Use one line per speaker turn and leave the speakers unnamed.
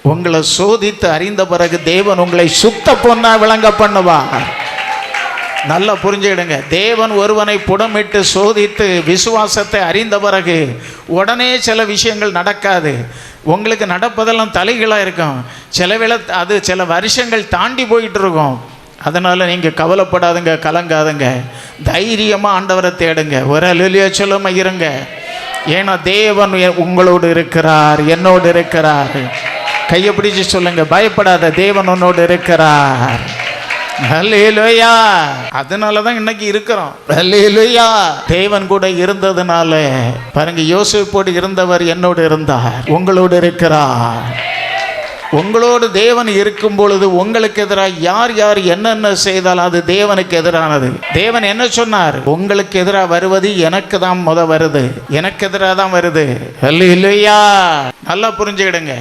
உங்களை சோதித்து அறிந்த பிறகு தேவன் உங்களை சுத்த பொண்ணா விளங்க பண்ணுவார். நல்லா புரிஞ்சுக்கிடுங்க. தேவன் ஒருவனை புடமிட்டு சோதித்து விசுவாசத்தை அறிந்த பிறகு உடனே சில விஷயங்கள் நடக்காது. உங்களுக்கு நடப்பதெல்லாம் தலைகளாக இருக்கும். சில வேளை அது சில வருஷங்கள் தாண்டி போயிட்டு இருக்கும் அதனால் நீங்கள் கவலைப்படாதுங்க கலங்காதுங்க. தைரியமாக ஆண்டவரை தேடுங்க. ஒரு அலுலியோ சொல்லாம இருங்க. ஏன்னா தேவன் உங்களோடு இருக்கிறார் என்னோடு இருக்கிறார். கையை பிடிச்சு சொல்லுங்க பயப்படாத தேவன் உன்னோடு இருக்கிறார். ஹல்லேலூயா. அதனால தான் இன்னைக்கு இருக்கிறோம். ஹல்லேலூயா. தேவன் கூட இருந்ததுனால பாருங்க யோசிப்போடு இருந்தவர் என்னோடு இருந்தார் உங்களோடு இருக்கிறார். உங்களோடு தேவன் இருக்கும் பொழுது உங்களுக்கு எதிராக யார் யார் என்னென்ன செய்தால் அது தேவனுக்கு எதிரானது. தேவன் என்ன சொன்னார்? உங்களுக்கு எதிராக வருவது எனக்கு தான் முத வருது. எனக்கு எதிராக தான் வருது. இல்லையா நல்லா புரிஞ்சுக்கிடுங்க.